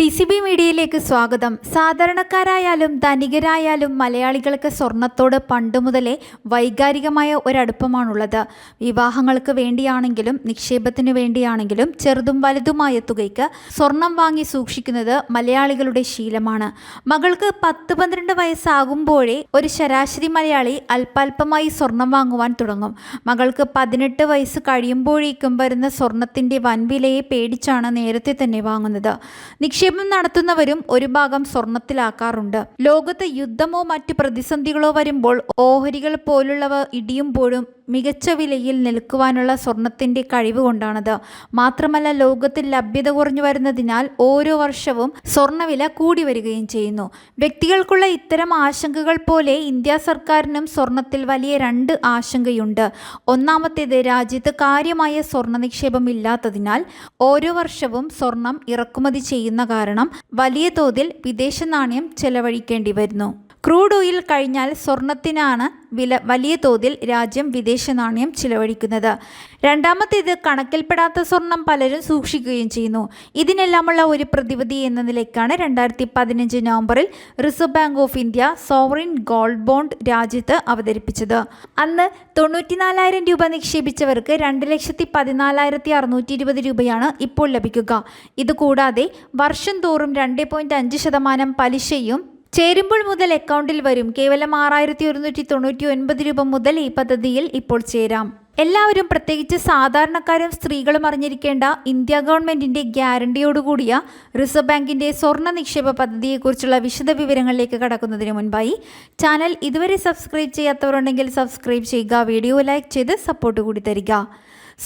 D C B മീഡിയയിലേക്ക് സ്വാഗതം. സാധാരണക്കാരായാലും ധനികരായാലും മലയാളികൾക്ക് സ്വർണത്തോട് പണ്ട് മുതലേ വൈകാരികമായ ഒരടുപ്പമാണുള്ളത്. വിവാഹങ്ങൾക്ക് വേണ്ടിയാണെങ്കിലും നിക്ഷേപത്തിന് വേണ്ടിയാണെങ്കിലും ചെറുതും വലുതുമായ തുകയ്ക്ക് സ്വർണം വാങ്ങി സൂക്ഷിക്കുന്നത് മലയാളികളുടെ ശീലമാണ്. മകൾക്ക് പത്ത് പന്ത്രണ്ട് വയസ്സാകുമ്പോഴേ ഒരു ശരാശരി മലയാളി അല്പാൽപമായി സ്വർണം വാങ്ങുവാൻ തുടങ്ങും. മകൾക്ക് പതിനെട്ട് വയസ്സ് കഴിയുമ്പോഴേക്കും വരുന്ന സ്വർണത്തിന്റെ വൻവിലയെ പേടിച്ചാണ് നേരത്തെ തന്നെ വാങ്ങുന്നത്. നിക്ഷേപം നടത്തുന്നവരും ഒരു ഭാഗം സ്വർണത്തിലാക്കാറുണ്ട്. ലോകത്ത് യുദ്ധമോ മറ്റ് പ്രതിസന്ധികളോ വരുമ്പോൾ ഓഹരികൾ പോലുള്ളവ ഇടിയുമ്പോഴും മികച്ച വിലയിൽ നിൽക്കുവാനുള്ള സ്വർണത്തിന്റെ കഴിവ് കൊണ്ടാണത്. മാത്രമല്ല ലോകത്തിൽ ലഭ്യത കുറഞ്ഞു വരുന്നതിനാൽ ഓരോ വർഷവും സ്വർണവില കൂടി വരികയും ചെയ്യുന്നു. വ്യക്തികൾക്കുള്ള ഇത്തരം ആശങ്കകൾ പോലെ ഇന്ത്യ സർക്കാരിനും സ്വർണത്തിൽ വലിയ രണ്ട് ആശങ്കയുണ്ട്. ഒന്നാമത്തേത് രാജ്യത്ത് കാര്യമായ സ്വർണ നിക്ഷേപം ഇല്ലാത്തതിനാൽ ഓരോ വർഷവും സ്വർണം ഇറക്കുമതി ചെയ്യുന്ന കാരണം വലിയ തോതിൽ വിദേശ നാണയം ചെലവഴിക്കേണ്ടി വരുന്നു ക്രൂഡ് ഓയിൽ കഴിഞ്ഞാൽ സ്വർണത്തിനാണ് വില വലിയ തോതിൽ രാജ്യം വിദേശ നാണയം ചിലവഴിക്കുന്നത്. രണ്ടാമത്തേത് കണക്കിൽപ്പെടാത്ത സ്വർണം പലരും സൂക്ഷിക്കുകയും ചെയ്യുന്നു. ഇതിനെല്ലാമുള്ള ഒരു പ്രതിവിധി എന്ന നിലയ്ക്കാണ് രണ്ടായിരത്തി പതിനഞ്ച് നവംബറിൽ Reserve Bank of India sovereign gold bond രാജ്യത്ത് അവതരിപ്പിച്ചത്. അന്ന് തൊണ്ണൂറ്റിനാലായിരം രൂപ നിക്ഷേപിച്ചവർക്ക് രണ്ട് ലക്ഷത്തി പതിനാലായിരത്തി അറുന്നൂറ്റി ഇരുപത് രൂപയാണ് ഇപ്പോൾ ലഭിക്കുക. ഇതുകൂടാതെ വർഷം തോറും രണ്ട് പോയിന്റ് അഞ്ച് ശതമാനം പലിശയും ചേരുമ്പോൾ മുതൽ അക്കൗണ്ടിൽ വരും. കേവലം ആറായിരത്തി ഒരുന്നൂറ്റി തൊണ്ണൂറ്റി ഒൻപത് രൂപ മുതൽ ഈ പദ്ധതിയിൽ ഇപ്പോൾ ചേരാം. എല്ലാവരും പ്രത്യേകിച്ച് സാധാരണക്കാരും സ്ത്രീകളും അറിഞ്ഞിരിക്കേണ്ട ഇന്ത്യ ഗവൺമെന്റിന്റെ ഗ്യാരണ്ടിയോടുകൂടിയ റിസർവ് ബാങ്കിന്റെ സ്വർണ നിക്ഷേപ പദ്ധതിയെക്കുറിച്ചുള്ള വിശദ വിവരങ്ങളിലേക്ക് കടക്കുന്നതിന് മുൻപായി ചാനൽ ഇതുവരെ സബ്സ്ക്രൈബ് ചെയ്യാത്തവരുണ്ടെങ്കിൽ സബ്സ്ക്രൈബ് ചെയ്യുക വീഡിയോ ലൈക്ക് ചെയ്ത് സപ്പോർട്ട് കൂടി തരിക.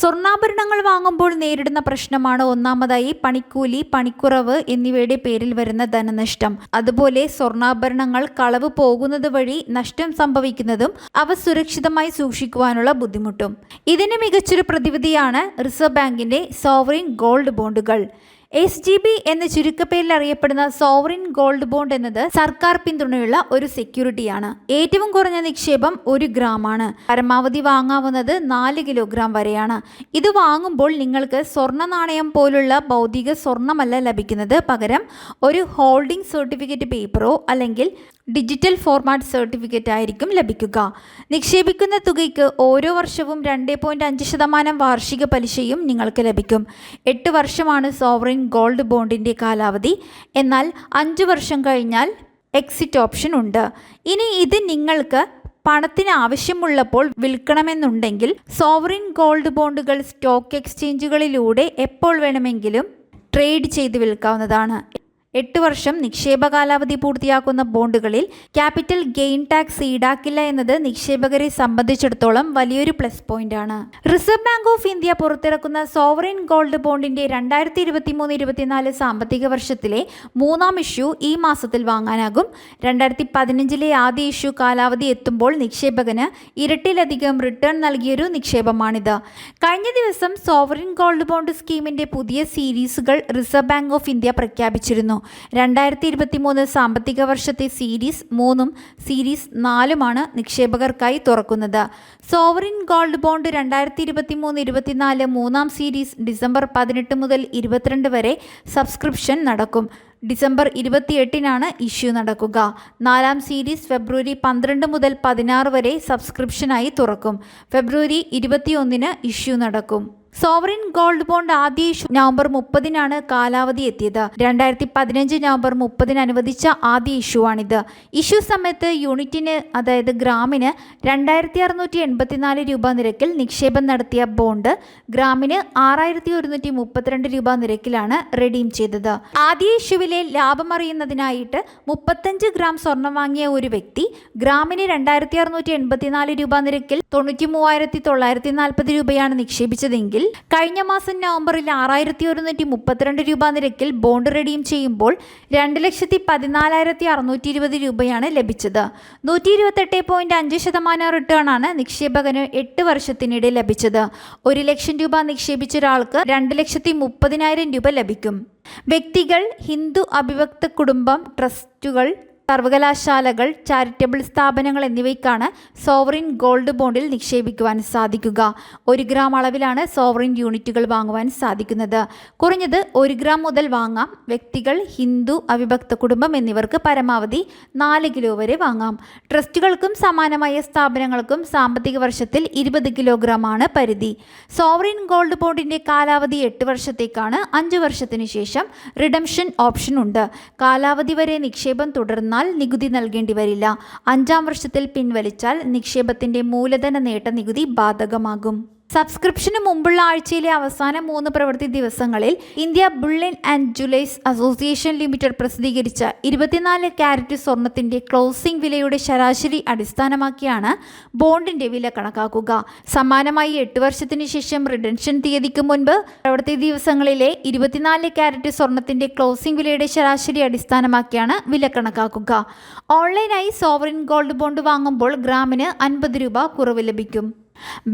സ്വർണാഭരണങ്ങൾ വാങ്ങുമ്പോൾ നേരിടുന്ന പ്രശ്നമാണ് ഒന്നാമതായി പണിക്കൂലി പണിക്കുറവ് എന്നിവയുടെ പേരിൽ വരുന്ന ധനനഷ്ടം. അതുപോലെ സ്വർണാഭരണങ്ങൾ കളവ് പോകുന്നത് വഴി നഷ്ടം സംഭവിക്കുന്നതും അവ സുരക്ഷിതമായി സൂക്ഷിക്കുവാനുള്ള ബുദ്ധിമുട്ടും. ഇതിന് മികച്ചൊരു പ്രതിവിധിയാണ് റിസർവ് ബാങ്കിന്റെ സോവറിൻ ഗോൾഡ് ബോണ്ടുകൾ. എസ് ജി ബി എന്ന ചുരുക്കപ്പേരിൽ അറിയപ്പെടുന്ന സോവറിൻ ഗോൾഡ് ബോണ്ട് എന്നത് സർക്കാർ പിന്തുണയുള്ള ഒരു സെക്യൂരിറ്റിയാണ്. ഏറ്റവും കുറഞ്ഞ നിക്ഷേപം ഒരു ഗ്രാമാണ്. പരമാവധി വാങ്ങാവുന്നത് നാല് കിലോഗ്രാം വരെയാണ്. ഇത് വാങ്ങുമ്പോൾ നിങ്ങൾക്ക് സ്വർണ നാണയം പോലുള്ള ഭൗതിക സ്വർണമല്ല ലഭിക്കുന്നത്. പകരം ഒരു ഹോൾഡിംഗ് സർട്ടിഫിക്കറ്റ് പേപ്പറോ അല്ലെങ്കിൽ ഡിജിറ്റൽ ഫോർമാറ്റ് സർട്ടിഫിക്കറ്റ് ആയിരിക്കും ലഭിക്കുക. നിക്ഷേപിക്കുന്ന തുകയ്ക്ക് ഓരോ വർഷവും രണ്ട് പോയിന്റ് അഞ്ച് ശതമാനം വാർഷിക പലിശയും നിങ്ങൾക്ക് ലഭിക്കും. എട്ട് വർഷമാണ് സോവറിൻ ഗോൾഡ് ബോണ്ടിന്റെ കാലാവധി. എന്നാൽ അഞ്ച് വർഷം കഴിഞ്ഞാൽ എക്സിറ്റ് ഓപ്ഷൻ ഉണ്ട്. ഇനി ഇത് നിങ്ങൾക്ക് പണത്തിന് ആവശ്യമുള്ളപ്പോൾ വിൽക്കണമെന്നുണ്ടെങ്കിൽ സോവറിൻ ഗോൾഡ് ബോണ്ടുകൾ സ്റ്റോക്ക് എക്സ്ചേഞ്ചുകളിലൂടെ എപ്പോൾ വേണമെങ്കിലും ട്രേഡ് ചെയ്ത് വിൽക്കാവുന്നതാണ്. എട്ട് വർഷം നിക്ഷേപ കാലാവധി പൂർത്തിയാക്കുന്ന ബോണ്ടുകളിൽ ക്യാപിറ്റൽ ഗെയിൻ ടാക്സ് ഈടാക്കില്ല എന്നത് നിക്ഷേപകരെ സംബന്ധിച്ചിടത്തോളം വലിയൊരു പ്ലസ് പോയിന്റ് ആണ് റിസർവ് ബാങ്ക് ഓഫ് ഇന്ത്യ പുറത്തിറക്കുന്ന സോവറിൻ ഗോൾഡ് ബോണ്ടിന്റെ രണ്ടായിരത്തി ഇരുപത്തി മൂന്ന് ഇരുപത്തിനാല് സാമ്പത്തിക വർഷത്തിലെ മൂന്നാം ഇഷ്യൂ ഈ മാസത്തിൽ വാങ്ങാനാകും. രണ്ടായിരത്തി പതിനഞ്ചിലെ ആദ്യ ഇഷ്യൂ കാലാവധി എത്തുമ്പോൾ നിക്ഷേപകന് ഇരട്ടിലധികം റിട്ടേൺ നൽകിയൊരു നിക്ഷേപമാണിത്. കഴിഞ്ഞ ദിവസം സോവറിൻ ഗോൾഡ് ബോണ്ട് സ്കീമിന്റെ പുതിയ സീരീസുകൾ റിസർവ് ബാങ്ക് ഓഫ് ഇന്ത്യ പ്രഖ്യാപിച്ചിരുന്നു. രണ്ടായിരത്തി ഇരുപത്തി മൂന്ന് സാമ്പത്തിക വർഷത്തെ സീരീസ് മൂന്നും സീരീസ് നാലുമാണ് നിക്ഷേപകർക്കായി തുറക്കുന്നത്. സോവറിൻ ഗോൾഡ് ബോണ്ട് രണ്ടായിരത്തി ഇരുപത്തി മൂന്ന് ഇരുപത്തിനാല് മൂന്നാം സീരീസ് ഡിസംബർ പതിനെട്ട് മുതൽ ഇരുപത്തിരണ്ട് വരെ സബ്സ്ക്രിപ്ഷൻ നടക്കും. ഡിസംബർ ഇരുപത്തിയെട്ടിനാണ് ഇഷ്യൂ നടക്കുക. നാലാം സീരീസ് ഫെബ്രുവരി പന്ത്രണ്ട് മുതൽ പതിനാറ് വരെ സബ്സ്ക്രിപ്ഷനായി തുറക്കും. ഫെബ്രുവരി ഇരുപത്തിയൊന്നിന് ഇഷ്യൂ നടക്കും. സോവറിൻ ഗോൾഡ് ബോണ്ട് ആദ്യ ഇഷ്യൂ നവംബർ മുപ്പതിനാണ് കാലാവധി എത്തിയത്. രണ്ടായിരത്തി പതിനഞ്ച് നവംബർ മുപ്പതിന് അനുവദിച്ച ആദ്യ ഇഷ്യൂ ആണിത്. ഇഷ്യൂ സമയത്ത് യൂണിറ്റിന് അതായത് ഗ്രാമിന് രണ്ടായിരത്തി അറുന്നൂറ്റി എൺപത്തിനാല് രൂപ നിരക്കിൽ നിക്ഷേപം നടത്തിയ ബോണ്ട് ഗ്രാമിന് ആറായിരത്തി ഒരുന്നൂറ്റി മുപ്പത്തിരണ്ട് രൂപ നിരക്കിലാണ് റെഡീം ചെയ്തത്. ആദ്യ ഇഷ്യൂവിലെ ലാഭം അറിയുന്നതിനായിട്ട് മുപ്പത്തഞ്ച് ഗ്രാം സ്വർണം വാങ്ങിയ ഒരു വ്യക്തി ഗ്രാമിന് രണ്ടായിരത്തി അറുന്നൂറ്റി എൺപത്തിനാല് രൂപ നിരക്കിൽ തൊണ്ണൂറ്റി മൂവായിരത്തി തൊള്ളായിരത്തി നാൽപ്പത് രൂപയാണ് നിക്ഷേപിച്ചതെങ്കിൽ കഴിഞ്ഞ മാസം നവംബറിൽ ആറായിരത്തി ഒരുന്നൂറ്റി മുപ്പത്തിരണ്ട് രൂപ നിരക്കിൽ ബോണ്ട് റെഡീം ചെയ്യുമ്പോൾ രണ്ട് ലക്ഷത്തി പതിനാലായിരത്തി അറുന്നൂറ്റി ഇരുപത് രൂപയാണ് ലഭിച്ചത്. നൂറ്റി ഇരുപത്തെട്ട് പോയിന്റ് അഞ്ച് ശതമാനം റിട്ടേൺ ആണ് നിക്ഷേപകന് എട്ട് വർഷത്തിനിടെ ലഭിച്ചത്. ഒരു ലക്ഷം രൂപ നിക്ഷേപിച്ച ഒരാൾക്ക് രണ്ട് ലക്ഷത്തി മുപ്പതിനായിരം രൂപ ലഭിക്കും. വ്യക്തികൾ ഹിന്ദു അഭിവക്ത കുടുംബം ട്രസ്റ്റുകൾ സർവകലാശാലകൾ ചാരിറ്റബിൾ സ്ഥാപനങ്ങൾ എന്നിവയ്ക്കാണ് സോവറിൻ ഗോൾഡ് ബോണ്ടിൽ നിക്ഷേപിക്കുവാൻ സാധിക്കുക. ഒരു ഗ്രാം അളവിലാണ് സോവറിൻ യൂണിറ്റുകൾ വാങ്ങുവാൻ സാധിക്കുന്നത്. കുറഞ്ഞത് ഒരു ഗ്രാം മുതൽ വാങ്ങാം. വ്യക്തികൾ ഹിന്ദു അവിഭക്ത കുടുംബം എന്നിവർക്ക് പരമാവധി നാല് കിലോ വരെ വാങ്ങാം. ട്രസ്റ്റുകൾക്കും സമാനമായ സ്ഥാപനങ്ങൾക്കും സാമ്പത്തിക വർഷത്തിൽ ഇരുപത് കിലോഗ്രാമാണ് പരിധി. സോവറിൻ ഗോൾഡ് ബോണ്ടിന്റെ കാലാവധി എട്ട് വർഷത്തേക്കാണ് അഞ്ച് വർഷത്തിനു ശേഷം റിഡംഷൻ ഓപ്ഷൻ ഉണ്ട് കാലാവധി വരെ നിക്ഷേപം തുടർന്നാൽ നികുതി നൽകേണ്ടി വരില്ല. അഞ്ചാം വർഷത്തിൽ പിൻവലിച്ചാൽ നിക്ഷേപത്തിന്റെ മൂലധന നേട്ട നികുതി ബാധകമാകും. സബ്സ്ക്രിപ്ഷന് മുമ്പുള്ള ആഴ്ചയിലെ അവസാന മൂന്ന് പ്രവൃത്തി ദിവസങ്ങളിൽ India bullion and jewellers association limited പ്രസിദ്ധീകരിച്ച ഇരുപത്തിനാല് ക്യാരറ്റ് സ്വർണത്തിന്റെ ക്ലോസിംഗ് വിലയുടെ ശരാശരി അടിസ്ഥാനമാക്കിയാണ് ബോണ്ടിന്റെ വില കണക്കാക്കുക. സമാനമായി എട്ട് വർഷത്തിന് ശേഷം റിഡൻഷൻ തീയതിക്ക് മുൻപ് പ്രവൃത്തി ദിവസങ്ങളിലെ ഇരുപത്തിനാല് ക്യാരറ്റ് സ്വർണത്തിന്റെ ക്ലോസിംഗ് വിലയുടെ ശരാശരി അടിസ്ഥാനമാക്കിയാണ് വില കണക്കാക്കുക. ഓൺലൈനായി സോവറിൻ ഗോൾഡ് ബോണ്ട് വാങ്ങുമ്പോൾ ഗ്രാമിന് അൻപത് രൂപ കുറവ് ലഭിക്കും.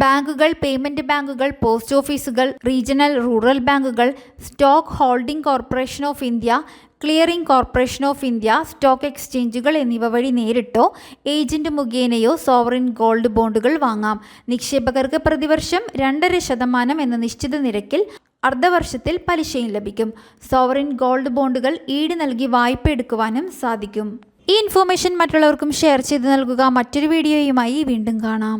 ബാങ്കുകൾ പേയ്മെന്റ് ബാങ്കുകൾ പോസ്റ്റ് ഓഫീസുകൾ റീജിയണൽ റൂറൽ ബാങ്കുകൾ stock holding corporation of India clearing corporation of India stock എക്സ്ചേഞ്ചുകൾ എന്നിവ വഴി നേരിട്ടോ ഏജന്റ് മുഖേനയോ സോവറിൻ ഗോൾഡ് ബോണ്ടുകൾ വാങ്ങാം. നിക്ഷേപകർക്ക് പ്രതിവർഷം രണ്ടര ശതമാനം എന്ന നിശ്ചിത നിരക്കിൽ അർദ്ധവർഷത്തിൽ പലിശയും ലഭിക്കും. സോവറിൻ ഗോൾഡ് ബോണ്ടുകൾ ഈട് നൽകി വായ്പ എടുക്കുവാനും സാധിക്കും. ഈ ഇൻഫോർമേഷൻ മറ്റുള്ളവർക്കും ഷെയർ ചെയ്ത് നൽകുക. മറ്റൊരു വീഡിയോയുമായി വീണ്ടും കാണാം.